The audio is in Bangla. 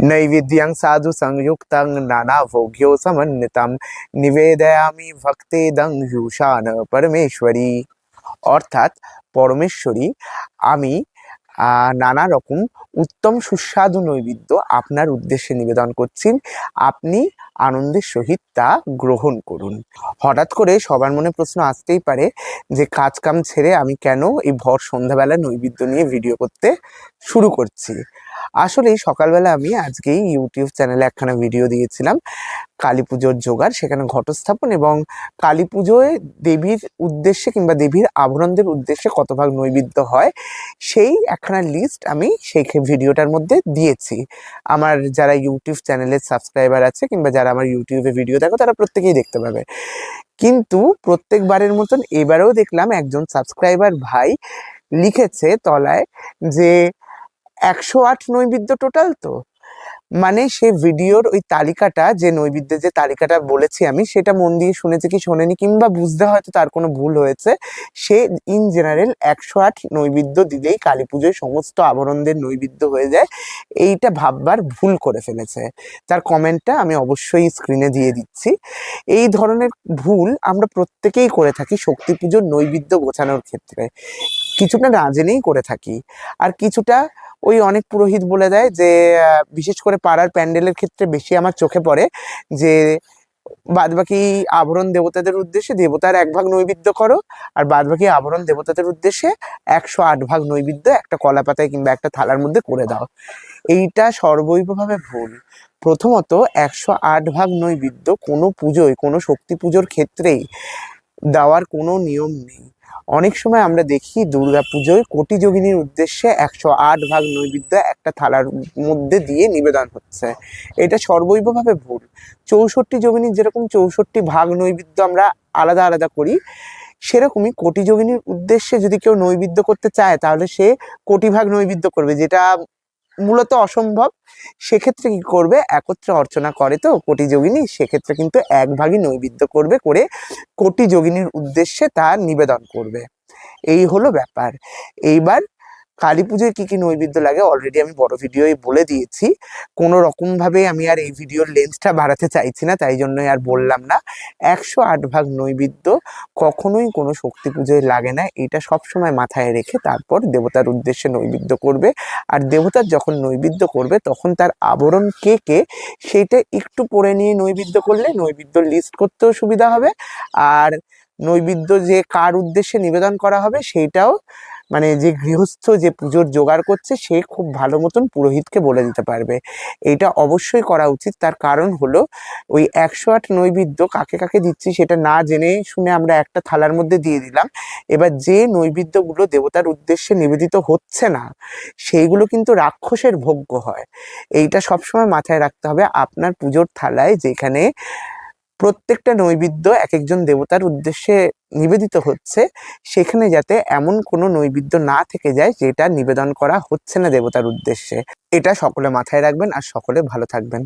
नैवेद्यं साधु संयुक्तं नानाभोग्यो समन्वितं নিবেদয়ামি ভক্তেদং হিউষান পরমেশ্বরী অর্থাৎ পরমেশ্বরী আমি আহ, নানা রকম উত্তম সুস্বাদু নৈবেদ্য আপনার উদ্দেশ্যে নিবেদন করছি আপনি আনন্দের সহিত তা গ্রহণ করুন হঠাৎ করে সবার মনে প্রশ্ন আসতেই পারে যে কাজ কাম ছেড়ে আমি কেন এই ভর সন্ধ্যাবেলা নৈবেদ্য নিয়ে ভিডিও করতে শুরু করছি আসলে সকালবেলা আমি আজকেই ইউটিউব চ্যানেলে একখানা ভিডিও দিয়েছিলাম, কালী পুজোর জোগাড়, সেখানে ঘটস্থাপন এবং কালী পুজোয় দেবীর উদ্দেশ্যে কিংবা দেবীর আভরণদের উদ্দেশ্যে কত ভাগ নৈবেদ্য হয়, সেই একখানা লিস্ট আমি সেই ভিডিওটার মধ্যে দিয়েছি। আমার যারা ইউটিউব চ্যানেলের সাবস্ক্রাইবার আছে কিংবা যারা আমার ইউটিউবে ভিডিও দেখো, তারা প্রত্যেকেই দেখতে পাবে। কিন্তু প্রত্যেকবারের মতন এবারেও দেখলাম একজন সাবস্ক্রাইবার ভাই লিখেছে তলায় যে একশো আট নৈবেদ্য টোটাল তো? মানে সে ভিডিওর ওই তালিকাটা, যে নৈবেদ্যের যে তালিকাটা বলেছি আমি, সেটা মন দিয়ে শুনেছে কি শোনেনি, কিংবা বুঝতে হয়তো তার কোনো ভুল হয়েছে, সে ইন জেনারেল একশো আট নৈবেদ্য দিলেই কালী পুজোয় সমস্ত আবরণদের নৈবেদ্য হয়ে যায়, এইটা ভাববার ভুল করে ফেলেছে। তার কমেন্টটা আমি অবশ্যই স্ক্রিনে দিয়ে দিচ্ছি। এই ধরনের ভুল আমরা প্রত্যেকেই করে থাকি শক্তি পুজোর নৈবেদ্য গোছানোর ক্ষেত্রে। কিছুটা না জেনেই করে থাকি। আর কিছুটা ওই অনেক পুরোহিত বলে দেয় যে বিশেষ করে পাড়ার প্যান্ডেলের ক্ষেত্রে বেশি আমার চোখে পড়ে যে, বাদবাকি আবরণ দেবতাদের উদ্দেশ্যে দেবতার এক ভাগ নৈবেদ্য করো আর বাদবাকি আবরণ দেবতাদের উদ্দেশ্যে একশো আট ভাগ নৈবেদ্য একটা কলা পাতায় কিংবা একটা থালার মধ্যে করে দাও। এইটা সর্বৈবভাবে ভুল। প্রথমত একশো আট ভাগ নৈবেদ্য কোনো পুজোয়, কোনো শক্তি পুজোর ক্ষেত্রেই দেওয়ার কোনো নিয়ম নেই। অনেক সময় আমরা দেখি দুর্গা পুজোয় কোটি যোগিনীর উদ্দেশ্যে একশো আট ভাগ নৈবেদ্য একটা থালার মধ্যে দিয়ে নিবেদন হচ্ছে। এটা সর্বৈবভাবে ভুল। চৌষট্টি যোগিনীর যেরকম চৌষট্টি ভাগ নৈবেদ্য আমরা আলাদা আলাদা করি, সেরকমই কোটি যোগিনীর উদ্দেশ্যে যদি কেউ নৈবেদ্য করতে চায়, তাহলে সে কোটি ভাগ নৈবেদ্য করবে, যেটা মূলত অসম্ভব। সেক্ষেত্রে কি করবে? একত্রে অর্চনা করে তো কোটি যোগিনী, সেক্ষেত্রে কিন্তু এক ভাগই নৈবেদ্য করবে করে কোটি যোগিনীর উদ্দেশ্যে তা নিবেদন করবে। এই হলো ব্যাপার। এইবার কালী পুজোয় কী কী নৈবেদ্য লাগে অলরেডি আমি বড় ভিডিওয় বলে দিয়েছি। কোনো রকম ভাবে আমি আর এই ভিডিওর লেন্সটা বাড়াতে চাইছি না, তাই জন্যই আর বললাম না। একশো আট ভাগ নৈবেদ্য কখনোই কোনো শক্তি পুজোয় লাগে না, এটা সবসময় মাথায় রেখে তারপর দেবতার উদ্দেশ্যে নৈবেদ্য করবে। আর দেবতার যখন নৈবেদ্য করবে, তখন তার আবরণ কে কে সেইটা একটু পরে নিয়ে নৈবেদ্য করলে নৈবেদ্য লিস্ট করতেও সুবিধা হবে। আর নৈবেদ্য যে কার উদ্দেশ্যে নিবেদন করা হবে সেইটাও মানে যে গৃহস্থ যে পুজোর জোগাড় করছে, সে খুব ভালো মতন পুরোহিতকে বলে দিতে পারবে। এইটা অবশ্যই করা উচিত। তার কারণ হলো, ওই একশো আট নৈবেদ্য কাকে কাকে দিচ্ছি সেটা না জেনে শুনে আমরা একটা থালার মধ্যে দিয়ে দিলাম। এবার যে নৈবেদ্যগুলো দেবতার উদ্দেশ্যে নিবেদিত হচ্ছে না, সেইগুলো কিন্তু রাক্ষসের ভোগ্য হয়। এইটা সবসময় মাথায় রাখতে হবে। আপনার পুজোর থালায় যেখানে প্রত্যেকটা নৈবেদ্য এক একজন দেবতার উদ্দেশ্যে নিবেদিত হচ্ছে, সেখানে যাতে এমন কোনো নৈবেদ্য না থেকে যায় যেটা নিবেদন করা হচ্ছে না দেবতার উদ্দেশ্যে। এটা সকলে মাথায় রাখবেন আর সকলে ভালো থাকবেন।